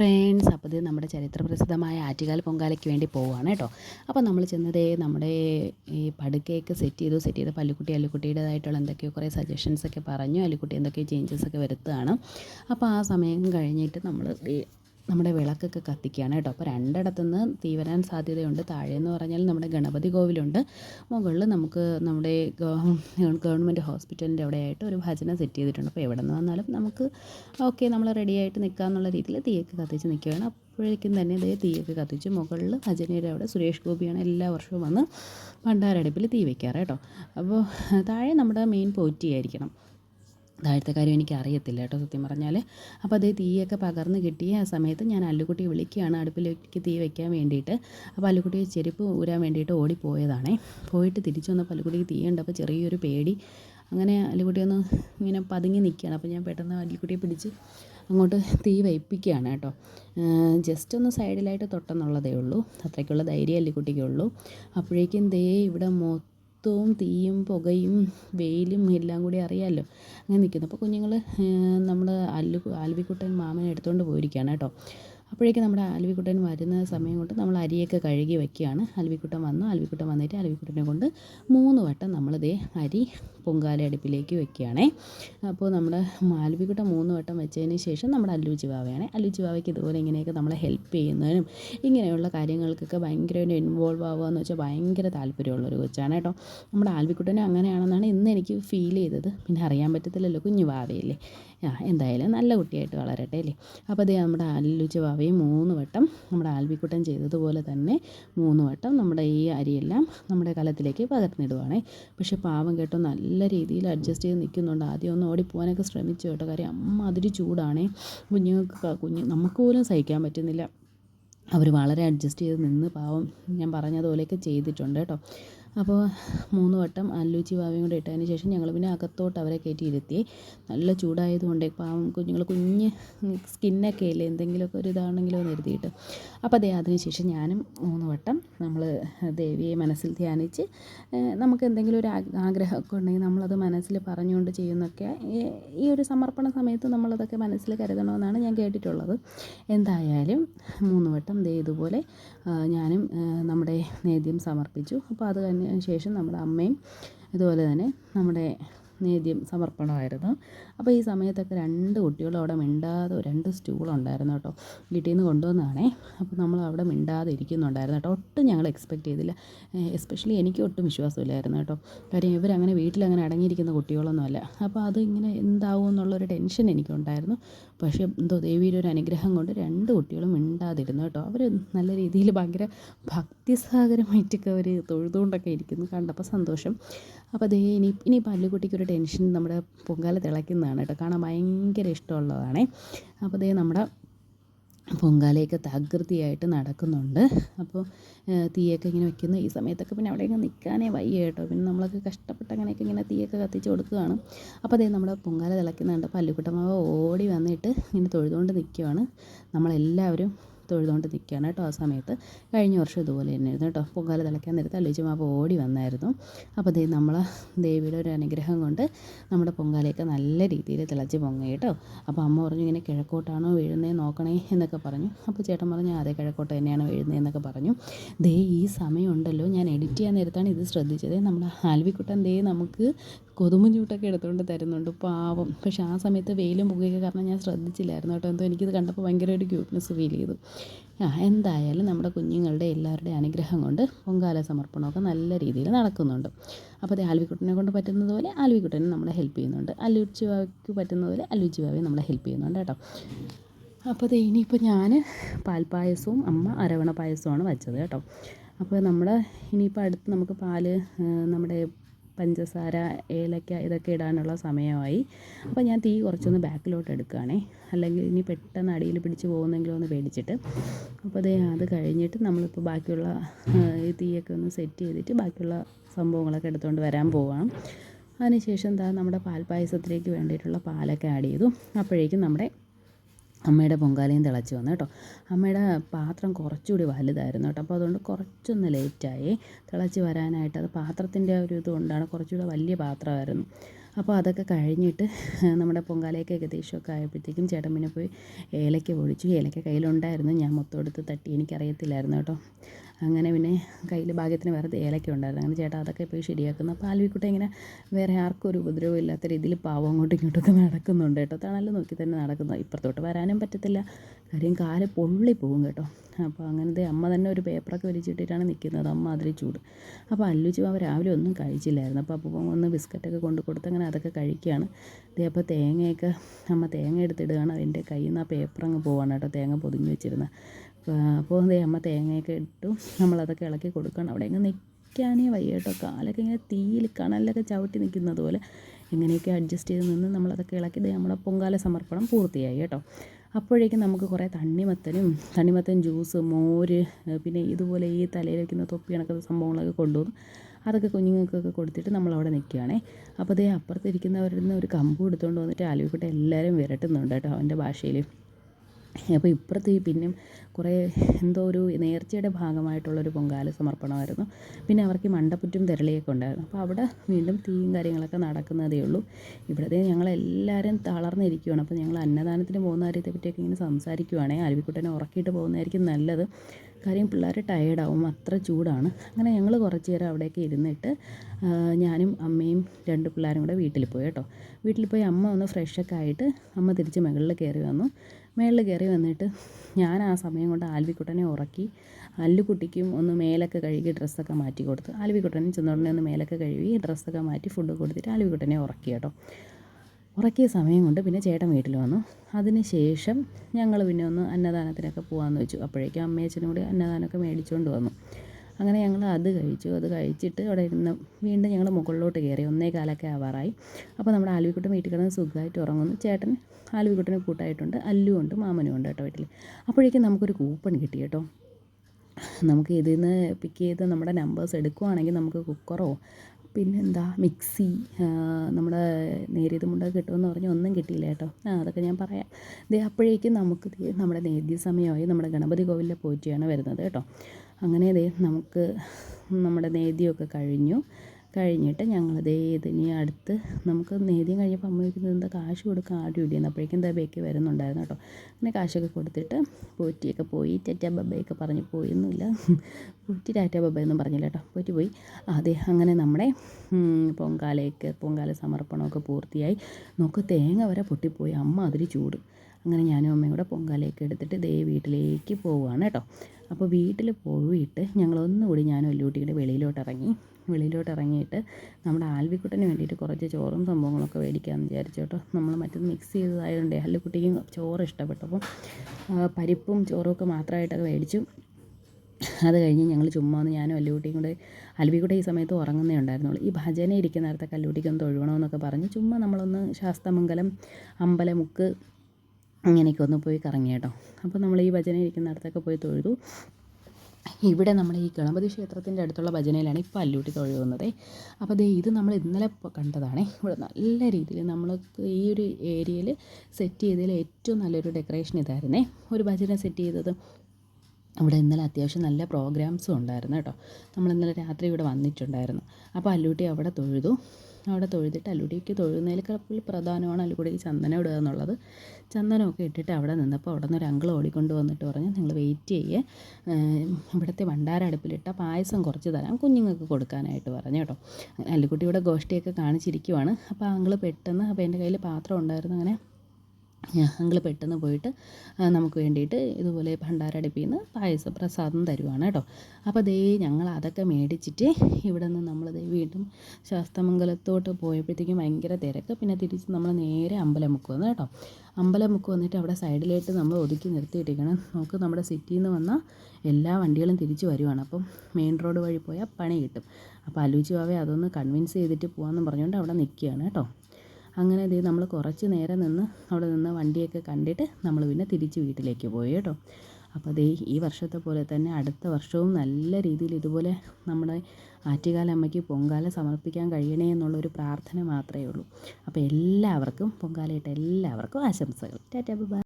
Friends അപ്പോൾ ഇത് നമ്മുടെ ചരിത്രപ്രസിദ്ധമായ ആറ്റുകാൽ പൊങ്കാലയ്ക്ക് വേണ്ടി പോവുകയാണ് കേട്ടോ. അപ്പോൾ നമ്മൾ ചെന്നതേ നമ്മുടെ ഈ പടുക്കയൊക്കെ സെറ്റ് ചെയ്തു സെറ്റ് ചെയ്ത പല്ലുക്കുട്ടി അല്ലുക്കുട്ടിയുടേതായിട്ടുള്ള എന്തൊക്കെയോ കുറേ സജഷൻസ് ഒക്കെ പറഞ്ഞു അല്ലുക്കുട്ടി എന്തൊക്കെയോ ചേഞ്ചസ് ഒക്കെ വരുത്തുകയാണ്. അപ്പോൾ ആ സമയം കഴിഞ്ഞിട്ട് നമ്മൾ നമ്മുടെ വിളക്കൊക്കെ കത്തിക്കുകയാണ് കേട്ടോ. അപ്പോൾ രണ്ടിടത്തുനിന്ന് തീ വരാൻ സാധ്യതയുണ്ട്. താഴെയെന്ന് പറഞ്ഞാൽ നമ്മുടെ ഗണപതി കോവിലുണ്ട് മുകളിൽ നമുക്ക് നമ്മുടെ ഗവൺമെന്റ് ഹോസ്പിറ്റലിന്റെ അവിടെയായിട്ട് ഒരു ഭജന സെറ്റ് ചെയ്തിട്ടുണ്ട്. അപ്പോൾ എവിടെ നിന്ന് വന്നാലും നമുക്ക് ഓക്കെ നമ്മൾ റെഡി ആയിട്ട് നിൽക്കുക എന്നുള്ള രീതിയിൽ തീയൊക്കെ കത്തിച്ച് നിൽക്കുകയാണ്. അപ്പോഴേക്കും തന്നെ ഇതേ തീയൊക്കെ കത്തിച്ച് മുകളിൽ ഭജനയുടെ അവിടെ സുരേഷ് ഗോപിയാണ് എല്ലാ വർഷവും വന്ന് ഭണ്ഡാരടുപ്പിൽ തീ വയ്ക്കാറ് കേട്ടോ. അപ്പോൾ താഴെ നമ്മുടെ മെയിൻ പോറ്റിയായിരിക്കണം. താഴത്തെ കാര്യം എനിക്ക് അറിയത്തില്ല കേട്ടോ സത്യം പറഞ്ഞാൽ അപ്പോൾ അതേ തീയൊക്കെ പകർന്ന് കിട്ടിയ ആ സമയത്ത് ഞാൻ അല്ലുകുട്ടി വിളിക്കുകയാണ് അടുപ്പിലേക്ക് തീ വയ്ക്കാൻ വേണ്ടിയിട്ട്. അപ്പോൾ അല്ലുകുട്ടിയെ ചെരുപ്പ് ഊരാൻ വേണ്ടിയിട്ട് ഓടിപ്പോയതാണേ. പോയിട്ട് തിരിച്ചു വന്നപ്പോൾ അല്ലുകുട്ടിക്ക് തീ ഉണ്ടപ്പോൾ ചെറിയൊരു പേടി. അങ്ങനെ അല്ലുകുട്ടി ഒന്ന് ഇങ്ങനെ പതുങ്ങി നിൽക്കുകയാണ് അപ്പോൾ ഞാൻ പെട്ടെന്ന് അല്ലുകുട്ടിയെ പിടിച്ച് അങ്ങോട്ട് തീ വയ്പ്പിക്കുകയാണ് കേട്ടോ. ജസ്റ്റ് ഒന്ന് സൈഡിലായിട്ട് തൊട്ടെന്നുള്ളതേ ഉള്ളൂ. അത്രയ്ക്കുള്ള ധൈര്യം അല്ലിക്കുട്ടിക്കുള്ളൂ അപ്പോഴേക്കും ദേ ഇവിടെ മൊത്തം മൊത്തവും തീയും പുകയും വെയിലും എല്ലാം കൂടി അറിയാമല്ലോ അങ്ങനെ നിൽക്കുന്നു. അപ്പോൾ കുഞ്ഞുങ്ങൾ നമ്മൾ അല്ലു ആൽബിക്കുട്ടൻ മാമനെ എടുത്തുകൊണ്ട് പോയിരിക്കുകയാണ് കേട്ടോ. അപ്പോഴേക്കും നമ്മുടെ ആൽവിക്കുട്ടൻ വരുന്ന സമയം കൊണ്ട് നമ്മൾ അരിയൊക്കെ കഴുകി വയ്ക്കുകയാണ്. ആൽവിക്കുട്ടൻ വന്നു. ആൽവിക്കുട്ടൻ വന്നിട്ട് ആൽവിക്കുട്ടനെ കൊണ്ട് മൂന്ന് വട്ടം നമ്മളിതേ അരി പൊങ്കാല അടുപ്പിലേക്ക് വെക്കുകയാണേ അപ്പോൾ നമ്മുടെ ആൽവിക്കുട്ടൻ മൂന്ന് വട്ടം വെച്ചതിന് ശേഷം നമ്മുടെ അല്ലു ചിവാവയാണ് അല്ലു ചിവാവയ്ക്ക് ഇതുപോലെ ഇങ്ങനെയൊക്കെ നമ്മളെ ഹെൽപ്പ് ചെയ്യുന്നതിനും ഇങ്ങനെയുള്ള കാര്യങ്ങൾക്കൊക്കെ ഭയങ്കര ഇൻവോൾവ് ആവുക എന്ന് വെച്ചാൽ ഭയങ്കര താല്പര്യമുള്ളൊരു കൊച്ചാണ് കേട്ടോ. നമ്മുടെ ആൽവിക്കുട്ടനും അങ്ങനെയാണെന്നാണ് ഇന്ന് എനിക്ക് ഫീൽ ചെയ്തത്. പിന്നെ അറിയാൻ പറ്റത്തില്ലല്ലോ കുഞ്ഞു വാവയല്ലേ. ആ എന്തായാലും നല്ല കുട്ടിയായിട്ട് വളരട്ടെ അല്ലേ? അപ്പോൾ അതേ നമ്മുടെ അല്ലുച്ച വാവയും മൂന്ന് വട്ടം നമ്മുടെ ആൽവിക്കുട്ടൻ ചെയ്തതുപോലെ തന്നെ മൂന്ന് വട്ടം നമ്മുടെ ഈ അരിയെല്ലാം നമ്മുടെ കലത്തിലേക്ക് പകർന്നിടുവാണേ. പക്ഷേ പാവം കേട്ടോ നല്ല രീതിയിൽ അഡ്ജസ്റ്റ് ചെയ്ത് നിൽക്കുന്നുണ്ട്. ആദ്യം ഒന്ന് ഓടിപ്പോകാനൊക്കെ ശ്രമിച്ചു കേട്ടോ. കാര്യം അമ്മ അതിരി ചൂടാണേ. കുഞ്ഞുങ്ങൾക്ക് കുഞ്ഞ് നമുക്ക് പോലും സഹിക്കാൻ പറ്റുന്നില്ല. അവർ വളരെ അഡ്ജസ്റ്റ് ചെയ്ത് നിന്ന് പാവം ഞാൻ പറഞ്ഞതുപോലെയൊക്കെ ചെയ്തിട്ടുണ്ട് കേട്ടോ. അപ്പോൾ മൂന്ന് വട്ടം അല്ലുച്ചി വാവയും കൂടെ ഇട്ടതിന് ശേഷം ഞങ്ങൾ പിന്നെ അകത്തോട്ട് അവരെ കയറ്റി ഇരുത്തി. നല്ല ചൂടായതുകൊണ്ട് പാവം കുഞ്ഞുങ്ങൾ കുഞ്ഞ് സ്കിന്നൊക്കെ അല്ലേ എന്തെങ്കിലുമൊക്കെ ഒരു ഇതാണെങ്കിലോ എന്ന് എഴുതിയിട്ട് അപ്പോൾ അതേ അതിന് ശേഷം ഞാനും മൂന്ന് വട്ടം നമ്മൾ ദേവിയെ മനസ്സിൽ ധ്യാനിച്ച് നമുക്ക് എന്തെങ്കിലും ഒരു ആഗ്രഹമൊക്കെ ഉണ്ടെങ്കിൽ നമ്മളത് മനസ്സിൽ പറഞ്ഞുകൊണ്ട് ചെയ്യുന്നൊക്കെ ഈ ഒരു സമർപ്പണ സമയത്ത് നമ്മളതൊക്കെ മനസ്സിൽ കരുതണമെന്നാണ് ഞാൻ കേട്ടിട്ടുള്ളത്. എന്തായാലും മൂന്ന് വട്ടം ദേ ഇതുപോലെ ഞാനും നമ്മുടെ നേദ്യം സമർപ്പിച്ചു. അപ്പോൾ അത് കഴിഞ്ഞതിന് ശേഷം നമ്മുടെ അമ്മയും ഇതുപോലെ തന്നെ നമ്മുടെ നേദ്യം സമർപ്പണമായിരുന്നു. അപ്പോൾ ഈ സമയത്തൊക്കെ രണ്ട് കുട്ടികളും അവിടെ മിണ്ടാതെ രണ്ട് സ്റ്റൂളുണ്ടായിരുന്നു കേട്ടോ. വീട്ടിൽ നിന്ന് കൊണ്ടുവന്നതാണേ. അപ്പോൾ നമ്മൾ അവിടെ മിണ്ടാതെ ഇരിക്കുന്നുണ്ടായിരുന്നു കേട്ടോ. ഒട്ടും ഞങ്ങൾ എക്സ്പെക്റ്റ് ചെയ്തില്ല. എസ്പെഷ്യലി എനിക്ക് ഒട്ടും വിശ്വാസമില്ലായിരുന്നു കേട്ടോ. കാര്യം ഇവരങ്ങനെ വീട്ടിലങ്ങനെ അടങ്ങിയിരിക്കുന്ന കുട്ടികളൊന്നുമല്ല. അപ്പോൾ അത് ഇങ്ങനെ എന്താവും എന്നുള്ളൊരു ടെൻഷൻ എനിക്കുണ്ടായിരുന്നു. പക്ഷേ എന്തോ ദേവിയുടെ ഒരു അനുഗ്രഹം കൊണ്ട് രണ്ട് കുട്ടികളും മിണ്ടാതിരുന്നു കേട്ടോ. അവർ നല്ല രീതിയിൽ ഭയങ്കര ഭക്തിസാഗരമായിട്ടൊക്കെ അവർ തൊഴുതുകൊണ്ടൊക്കെ ഇരിക്കുന്നു. കണ്ടപ്പോൾ സന്തോഷം. അപ്പോൾ അതേ ഇനി ഇനി പല്ലുകുട്ടിക്കൊരു ടെൻഷൻ നമ്മുടെ പൊങ്കാല തിളയ്ക്കുന്നതാണ് കേട്ടോ. കാണാൻ ഭയങ്കര ഇഷ്ടമുള്ളതാണേ. അപ്പോൾ അതേ നമ്മുടെ പൊങ്കാലയൊക്കെ തകൃതിയായിട്ട് നടക്കുന്നുണ്ട്. അപ്പോൾ തീയൊക്കെ ഇങ്ങനെ വെക്കുന്നു. ഈ സമയത്തൊക്കെ പിന്നെ അവിടെ ഇങ്ങനെ നിൽക്കാനേ വയ്യ കേട്ടോ. പിന്നെ നമ്മളൊക്കെ കഷ്ടപ്പെട്ട് അങ്ങനെയൊക്കെ ഇങ്ങനെ തീയൊക്കെ കത്തിച്ച് കൊടുക്കുകയാണ്. അപ്പോൾ അതേ നമ്മുടെ പൊങ്കാല തിളയ്ക്കുന്നുണ്ട്. പല്ലുകുട്ടമാവ് ഓടി വന്നിട്ട് ഇങ്ങനെ തൊഴുതുകൊണ്ട് നിൽക്കുകയാണ് നമ്മളെല്ലാവരും തൊഴുതുകൊണ്ട് നിൽക്കുകയാണ് കേട്ടോ ആ സമയത്ത്. കഴിഞ്ഞ വർഷം ഇതുപോലെ തന്നെയായിരുന്നു കേട്ടോ. പൊങ്കാല തിളയ്ക്കാൻ നേരത്തെ അല്ലിച്ചുമാവ് ഓടി വന്നായിരുന്നു. അപ്പോൾ ദേ നമ്മളെ ദേവിയുടെ ഒരു അനുഗ്രഹം കൊണ്ട് നമ്മുടെ പൊങ്കാലയൊക്കെ നല്ല രീതിയിൽ തിളച്ച് പൊങ്ങി കേട്ടോ. അപ്പോൾ അമ്മ പറഞ്ഞു ഇങ്ങനെ കിഴക്കോട്ടാണോ വീഴുന്നത് നോക്കണേ എന്നൊക്കെ പറഞ്ഞു. അപ്പോൾ ചേട്ടൻ പറഞ്ഞു അതെ കിഴക്കോട്ട് തന്നെയാണ് വീഴുന്നത് എന്നൊക്കെ പറഞ്ഞു. ദേ ഈ സമയമുണ്ടല്ലോ ഞാൻ എഡിറ്റ് ചെയ്യാൻ നേരത്താണ് ഇത് ശ്രദ്ധിച്ചത്. നമ്മുടെ ആൽവിക്കുട്ടൻ ദേ നമുക്ക് കൊതുമ്പും ചൂട്ടൊക്കെ എടുത്തുകൊണ്ട് തരുന്നുണ്ട് പാവം. പക്ഷേ ആ സമയത്ത് വെയിലും പുകയൊക്കെ കാരണം ഞാൻ ശ്രദ്ധിച്ചില്ലായിരുന്നു കേട്ടോ. എന്തോ എനിക്കിത് കണ്ടപ്പോൾ ഭയങ്കര ഒരു ക്യൂട്ട്നെസ് ഫീൽ ചെയ്തു. ആ എന്തായാലും നമ്മുടെ കുഞ്ഞുങ്ങളുടെ എല്ലാവരുടെയും അനുഗ്രഹം കൊണ്ട് പൊങ്കാല സമർപ്പണമൊക്കെ നല്ല രീതിയിൽ നടക്കുന്നുണ്ട്. അപ്പോൾ അത് ആൽവിക്കുട്ടനെ കൊണ്ട് പറ്റുന്നത് പോലെ ആൽവിക്കുട്ടനെ നമ്മളെ ഹെൽപ്പ് ചെയ്യുന്നുണ്ട്. അല്ലുച്ചി ബാവയ്ക്ക് പറ്റുന്നത് പോലെ അല്ലുച്ചി ബാവയും നമ്മളെ ഹെൽപ്പ് ചെയ്യുന്നുണ്ട് കേട്ടോ. അപ്പോൾ അത് ഇനിയിപ്പോൾ ഞാൻ പാൽപ്പായസവും അമ്മ അരവണ പായസവുമാണ് വച്ചത് കേട്ടോ. അപ്പോൾ നമ്മൾ ഇനിയിപ്പോൾ അടുത്ത് നമുക്ക് പാൽ നമ്മുടെ പഞ്ചസാര ഏലക്ക ഇതൊക്കെ ഇടാനുള്ള സമയമായി. അപ്പോൾ ഞാൻ തീ കുറച്ചൊന്ന് ബാക്കിലോട്ട് എടുക്കുകയാണേ. അല്ലെങ്കിൽ ഇനി പെട്ടെന്ന് അടിയിൽ പിടിച്ച് പോകുന്നെങ്കിലോ ഒന്ന് പേടിച്ചിട്ട്. അപ്പോൾ അതേ അത് കഴിഞ്ഞിട്ട് നമ്മളിപ്പോൾ ബാക്കിയുള്ള ഈ തീയൊക്കെ ഒന്ന് സെറ്റ് ചെയ്തിട്ട് ബാക്കിയുള്ള സംഭവങ്ങളൊക്കെ എടുത്തുകൊണ്ട് വരാൻ പോവാം അതിനുശേഷം എന്താ നമ്മുടെ പാൽപ്പായസത്തിലേക്ക് വേണ്ടിയിട്ടുള്ള പാലൊക്കെ ആഡ് ചെയ്തു. അപ്പോഴേക്കും നമ്മുടെ അമ്മയുടെ പൊങ്കാലയും തിളച്ച് വന്നു കേട്ടോ. അമ്മയുടെ പാത്രം കുറച്ചുകൂടി വലുതായിരുന്നു കേട്ടോ. അപ്പോൾ അതുകൊണ്ട് കുറച്ചൊന്ന് ലേറ്റായി തിളച്ച് വരാനായിട്ട് അത് പാത്രത്തിന്റെ ഒരു ഇതുകൊണ്ടാണ് കുറച്ചുകൂടെ വലിയ പാത്രമായിരുന്നു. അപ്പോൾ അതൊക്കെ കഴിഞ്ഞിട്ട് നമ്മുടെ പൊങ്കാലയൊക്കെ ഏകദേശമൊക്കെ ആയപ്പോഴത്തേക്കും ചേട്ടൻ പിന്നെ പോയി ഏലക്ക പൊടിച്ചു ഏലക്ക കയ്യിലുണ്ടായിരുന്നു. ഞാൻ മൊത്തം എടുത്ത് തട്ടി. എനിക്കറിയത്തില്ലായിരുന്നു കേട്ടോ. അങ്ങനെ പിന്നെ കയ്യിൽ ഭാഗ്യത്തിന് വേറെ ഏലക്ക ഉണ്ടായിരുന്നു. അങ്ങനെ ചേട്ടാ അതൊക്കെ പോയി ശരിയാക്കുന്നു. അപ്പോൾ ആൽവിക്കുട്ട ഇങ്ങനെ വേറെ ആർക്കും ഒരു ഉപദ്രവം ഇല്ലാത്ത രീതിയിൽ പാവം അങ്ങോട്ടും ഇങ്ങോട്ടൊക്കെ നടക്കുന്നുണ്ട് കേട്ടോ. തണൽ നോക്കി തന്നെ നടക്കുന്നു. ഇപ്പുറത്തോട്ട് വരാനും പറ്റത്തില്ല. കാര്യം കാൽ പൊള്ളി പോകും കേട്ടോ. അപ്പോൾ അങ്ങനത്തെ അമ്മ തന്നെ ഒരു പേപ്പറൊക്കെ വലിച്ചിട്ടിട്ടാണ് നിൽക്കുന്നത്. അമ്മ അതിൽ ചൂട്. അപ്പോൾ അല്ലുച്ചു അവർ രാവിലെ ഒന്നും കഴിച്ചില്ലായിരുന്നു. അപ്പോൾ അപ്പം ഒന്ന് ബിസ്ക്കറ്റൊക്കെ കൊണ്ട് കൊടുത്ത് അങ്ങനെ അതൊക്കെ കഴിക്കുകയാണ്. ദേ അപ്പോൾ തേങ്ങയൊക്കെ അമ്മ തേങ്ങ എടുത്തിടുകയാണ്. അതിന്റെ കയ്യിൽ നിന്ന് ആ പേപ്പർ അങ്ങ് പോവാണ് കേട്ടോ. തേങ്ങ പൊതിഞ്ഞ് വെച്ചിരുന്നത് അപ്പോൾ അമ്മ തേങ്ങയൊക്കെ ഇട്ടു. നമ്മളതൊക്കെ ഇളക്കി കൊടുക്കണം. അവിടെ ഇങ്ങനെ നിൽക്കാനേ വയ്യ കേട്ടോ. കാലൊക്കെ ഇങ്ങനെ തീയിൽ കണലിലൊക്കെ ചവിട്ടി നിൽക്കുന്നത് പോലെ ഇങ്ങനെയൊക്കെ അഡ്ജസ്റ്റ് ചെയ്ത് നിന്ന് നമ്മളതൊക്കെ ഇളക്കി നമ്മുടെ പൊങ്കാല സമർപ്പണം പൂർത്തിയായി കേട്ടോ. അപ്പോഴേക്കും നമുക്ക് കുറേ തണ്ണിമത്തനും തണ്ണിമത്തൻ ജ്യൂസ് മോര് പിന്നെ ഇതുപോലെ ഈ തലയിൽ വയ്ക്കുന്ന തൊപ്പി കണക്കുന്ന സംഭവങ്ങളൊക്കെ കൊണ്ടുവന്നു. അതൊക്കെ കുഞ്ഞുങ്ങൾക്കൊക്കെ കൊടുത്തിട്ട് നമ്മളവിടെ നിൽക്കുകയാണേ. അപ്പോൾ അതേ അപ്പുറത്തിരിക്കുന്നവരിൽ നിന്ന് ഒരു കമ്പ് എടുത്തുകൊണ്ട് വന്നിട്ട് ആലുവിക്കുട്ട എല്ലാവരും വിരട്ടുന്നുണ്ട് കേട്ടോ അവന്റെ ഭാഷയിൽ. അപ്പോൾ ഇപ്പുറത്ത് പിന്നെയും കുറേ എന്തോ ഒരു നേർച്ചയുടെ ഭാഗമായിട്ടുള്ളൊരു പൊങ്കാല സമർപ്പണമായിരുന്നു. പിന്നെ അവർക്ക് മണ്ടപ്പുറ്റും തിരളിയൊക്കെ ഉണ്ടായിരുന്നു. അപ്പോൾ അവിടെ വീണ്ടും തീയും കാര്യങ്ങളൊക്കെ നടക്കുന്നതേ ഉള്ളൂ. ഇവിടുത്തെ ഞങ്ങളെല്ലാവരും തളർന്നിരിക്കുകയാണ് അപ്പോൾ ഞങ്ങൾ അന്നദാനത്തിന് പോകുന്ന കാര്യത്തെ പറ്റിയൊക്കെ ഇങ്ങനെ സംസാരിക്കുവാണെങ്കിൽ അരുവിക്കുട്ടനെ ഉറക്കിയിട്ട് പോകുന്നതായിരിക്കും നല്ലത്. കാര്യം പിള്ളേർ ടയേർഡാവും അത്ര ചൂടാണ്. അങ്ങനെ ഞങ്ങൾ കുറച്ച് നേരം അവിടെയൊക്കെ ഇരുന്നിട്ട് ഞാനും അമ്മയും രണ്ട് പിള്ളേരും കൂടെ വീട്ടിൽ പോയി കേട്ടോ. വീട്ടിൽ പോയി അമ്മ ഒന്ന് ഫ്രഷൊക്കെ ആയിട്ട് അമ്മ തിരിച്ച് മുകളിൽ കയറി വന്നു. മുകളിൽ കയറി വന്നിട്ട് ഞാൻ ആ സമയം കൊണ്ട് ആൽവിക്കുട്ടനെ ഉറക്കി അല്ലുകുട്ടിക്കും ഒന്ന് മേലൊക്കെ കഴുകി ഡ്രസ്സൊക്കെ മാറ്റി കൊടുത്ത് ആൽവിക്കുട്ടനും ചെന്നോടനെ ഒന്ന് മേലൊക്കെ കഴുകി ഡ്രസ്സൊക്കെ മാറ്റി ഫുഡ് കൊടുത്തിട്ട് ആൽവിക്കുട്ടനെ ഉറക്കി കേട്ടോ. ഉറക്കിയ സമയം കൊണ്ട് പിന്നെ ചേട്ടൻ വീട്ടിൽ വന്നു. അതിന് ശേഷം ഞങ്ങൾ പിന്നെ ഒന്ന് അന്നദാനത്തിനൊക്കെ പോകാമെന്ന് വെച്ചു. അപ്പോഴേക്കും അമ്മയച്ഛനും കൂടി അന്നദാനമൊക്കെ മേടിച്ചുകൊണ്ട് വന്നു. അങ്ങനെ ഞങ്ങൾ അത് കഴിച്ചു. അത് കഴിച്ചിട്ട് അവിടെ ഇരുന്ന് വീണ്ടും ഞങ്ങൾ മുകളിലോട്ട് കയറി. ഒന്നേ കാലൊക്കെ ആവാറായി. അപ്പോൾ നമ്മുടെ ആലുവിക്കുട്ടൻ വീട്ടിൽ കിടന്ന് സുഖമായിട്ട് ഉറങ്ങുന്നു. ചേട്ടൻ ആലുവിക്കുട്ടന് കൂട്ടായിട്ടുണ്ട്. അല്ലു ഉണ്ട് മാമനും ഉണ്ട് കേട്ടോ വീട്ടിൽ. അപ്പോഴേക്കും നമുക്കൊരു കൂപ്പൺ കിട്ടി കേട്ടോ. നമുക്ക് ഇതിൽ നിന്ന് പിക്ക് ചെയ്ത് നമ്മുടെ നമ്പേഴ്സ് എടുക്കുവാണെങ്കിൽ നമുക്ക് കുക്കറോ പിന്നെന്താ മിക്സി നമ്മുടെ നേരിയത് മുണ്ട കിട്ടുമെന്ന് പറഞ്ഞ് ഒന്നും കിട്ടിയില്ല കേട്ടോ. ആ അതൊക്കെ ഞാൻ പറയാം. ദേ അപ്പോഴേക്കും നമുക്ക് നമ്മുടെ നേദ്യ സമയമായി നമ്മുടെ ഗണപതി കോവിലിലെ പൂജയാണ് വരുന്നത് കേട്ടോ. അങ്ങനെ ദേ നമുക്ക് നമ്മുടെ നേദ്യമൊക്കെ കഴിഞ്ഞു. കഴിഞ്ഞിട്ട് ഞങ്ങൾ ദേ ഇതിനി അടുത്ത് നമുക്ക് നേദ്യം കഴിഞ്ഞപ്പോൾ അമ്മ ചോദിക്കുന്നത് എന്താ കാശ് കൊടുക്കാൻ ആരും ഇല്ലെന്ന്. അപ്പോഴേക്കും എന്താ ബേക്ക് വരുന്നുണ്ടായിരുന്നു കേട്ടോ. അങ്ങനെ കാശൊക്കെ കൊടുത്തിട്ട് പോറ്റിയൊക്കെ പോയി. ടാറ്റ ബബ്ബയൊക്കെ പറഞ്ഞ് പോയൊന്നുമില്ല. പോറ്റി ടാറ്റ ബബ്ബയൊന്നും പറഞ്ഞില്ല കേട്ടോ. പോറ്റി പോയി. അതെ അങ്ങനെ നമ്മുടെ പൊങ്കാലയൊക്കെ പൊങ്കാല സമർപ്പണമൊക്കെ പൂർത്തിയായി. നമുക്ക് തേങ്ങ വരെ പൊട്ടിപ്പോയി. അമ്മ അതിൽ ചൂട്. അങ്ങനെ ഞാനും അമ്മയും കൂടെ പൊങ്കാലയൊക്കെ എടുത്തിട്ട് ദേ വീട്ടിലേക്ക് പോവുകയാണ് കേട്ടോ. അപ്പോൾ വീട്ടിൽ പോയിട്ട് ഞങ്ങളൊന്നുകൂടി ഞാനും അല്ലൂട്ടിയുടെ വെളിയിലോട്ട് ഇറങ്ങി വെളിയിലോട്ട് ഇറങ്ങിയിട്ട് നമ്മുടെ ആൽവിക്കുട്ടന് വേണ്ടിയിട്ട് കുറച്ച് ചോറും സംഭവങ്ങളൊക്കെ മേടിക്കാമെന്ന് വിചാരിച്ചു കേട്ടോ. നമ്മൾ മറ്റൊന്ന് മിക്സ് ചെയ്തതായതുകൊണ്ട് അല്ലുക്കുട്ടിക്കും ചോറ് ഇഷ്ടപ്പെട്ടു. അപ്പം പരിപ്പും ചോറും ഒക്കെ മാത്രമായിട്ടൊക്കെ മേടിച്ചു. അത് കഴിഞ്ഞ് ഞങ്ങൾ ചുമ്മാ ഒന്ന് ഞാനും അല്ലുകുട്ടിയും കൂടെ അൽവിക്കുട്ടി ഈ സമയത്ത് ഉറങ്ങുന്നേ ഉണ്ടായിരുന്നുള്ളൂ. ഈ ഭജന ഇരിക്കുന്ന നേരത്തെ അല്ലുകുട്ടിക്കൊന്ന് തൊഴുകണമെന്നൊക്കെ പറഞ്ഞ് ചുമ്മാ നമ്മളൊന്ന് ശാസ്തമംഗലം അമ്പലമുക്ക് അങ്ങനെയൊക്കെ ഒന്ന് പോയി കറങ്ങി കേട്ടോ. അപ്പോൾ നമ്മൾ ഈ ഭജന ഇരിക്കുന്നിടത്തൊക്കെ പോയി തൊഴുതു. ഇവിടെ നമ്മൾ ഈ ഗണപതി ക്ഷേത്രത്തിന്റെ അടുത്തുള്ള ഭജനയിലാണ് ഇപ്പോൾ അല്ലൂട്ടി തൊഴുകുന്നത്. അപ്പോൾ ദേ ഇത് നമ്മൾ ഇന്നലെ കണ്ടതാണ്. ഇവിടെ നല്ല രീതിയിൽ നമ്മൾക്ക് ഈ ഒരു ഏരിയയിൽ സെറ്റ് ചെയ്തതിൽ ഏറ്റവും നല്ലൊരു ഡെക്കറേഷൻ ഇതായിരുന്നേ. ഒരു ഭജന സെറ്റ് ചെയ്തത് ഇവിടെ ഇന്നലെ അത്യാവശ്യം നല്ല പ്രോഗ്രാംസും ഉണ്ടായിരുന്നു കേട്ടോ. നമ്മൾ ഇന്നലെ രാത്രി ഇവിടെ വന്നിട്ടുണ്ടായിരുന്നു. അപ്പോൾ അല്ലൂട്ടി അവിടെ തൊഴുതു. അവിടെ തൊഴുതിട്ട് അല്ലൂട്ടിക്ക് തൊഴുന്നതിൽ പ്രധാനമാണ് അല്ലൂടി ചന്ദനം ഇടുക എന്നുള്ളത്. ചന്ദനമൊക്കെ ഇട്ടിട്ട് അവിടെ നിന്നപ്പോൾ അവിടെ നിന്ന് ഒരു അങ്കിൾ ഓടിക്കൊണ്ട് വന്നിട്ട് പറഞ്ഞു നിങ്ങൾ വെയിറ്റ് ചെയ്യേ. ഇവിടുത്തെ ഭണ്ഡാര അടുപ്പിലിട്ട പായസം കുറച്ച് തരാം. കുഞ്ഞുങ്ങൾക്ക് കൊടുക്കാനായിട്ട് പറഞ്ഞു കേട്ടോ. അല്ലുകുട്ടി ഇവിടെ ഗോഷ്ടിയൊക്കെ കാണിച്ചിരിക്കുവാണ്. അപ്പോൾ അങ്കിൾ പെട്ടെന്ന് അപ്പോൾ എന്റെ കയ്യിൽ പാത്രം ഉണ്ടായിരുന്നു അങ്ങനെ ഞങ്ങൾ പെട്ടെന്ന് പോയിട്ട് നമുക്ക് വേണ്ടിയിട്ട് ഇതുപോലെ ഭണ്ഡാരടുപ്പിൽ നിന്ന് പായസം പ്രസാദം തരുവാണ് കേട്ടോ. അപ്പോൾ ദേ ഞങ്ങൾ അതൊക്കെ മേടിച്ചിട്ട് ഇവിടെ നിന്ന് നമ്മൾ ദേ വീണ്ടും ശാസ്തമംഗലത്തോട്ട് പോയപ്പോഴത്തേക്കും ഭയങ്കര തിരക്ക്. പിന്നെ തിരിച്ച് നമ്മൾ നേരെ അമ്പലമുക്ക് വന്നു കേട്ടോ. അമ്പലമുക്ക് വന്നിട്ട് അവിടെ സൈഡിലായിട്ട് നമ്മൾ ഒതുക്കി നിർത്തിയിട്ടിരിക്കണം. നമുക്ക് നമ്മുടെ സിറ്റിയിൽ നിന്ന് വന്ന എല്ലാ വണ്ടികളും തിരിച്ച് വരുവാണ്. അപ്പം മെയിൻ റോഡ് വഴി പോയാൽ പണി കിട്ടും. അപ്പോൾ അലൂച്ചി ബാവെ അതൊന്ന് കൺവിൻസ് ചെയ്തിട്ട് പോകാമെന്ന് പറഞ്ഞുകൊണ്ട് അവിടെ നിൽക്കുകയാണ് കേട്ടോ. അങ്ങനെ ഇത് നമ്മൾ കുറച്ച് നേരം നിന്ന് അവിടെ നിന്ന് വണ്ടിയൊക്കെ കണ്ടിട്ട് നമ്മൾ പിന്നെ തിരിച്ച് വീട്ടിലേക്ക് പോയി കേട്ടോ. അപ്പോൾ ദേ ഈ വർഷത്തെ പോലെ തന്നെ അടുത്ത വർഷവും നല്ല രീതിയിൽ ഇതുപോലെ നമ്മുടെ ആറ്റുകാലമ്മയ്ക്ക് പൊങ്കാല സമർപ്പിക്കാൻ കഴിയണേ എന്നുള്ളൊരു പ്രാർത്ഥന മാത്രമേ ഉള്ളൂ. അപ്പോൾ എല്ലാവർക്കും പൊങ്കാലയിട്ട് എല്ലാവർക്കും ആശംസകൾ. Tata bye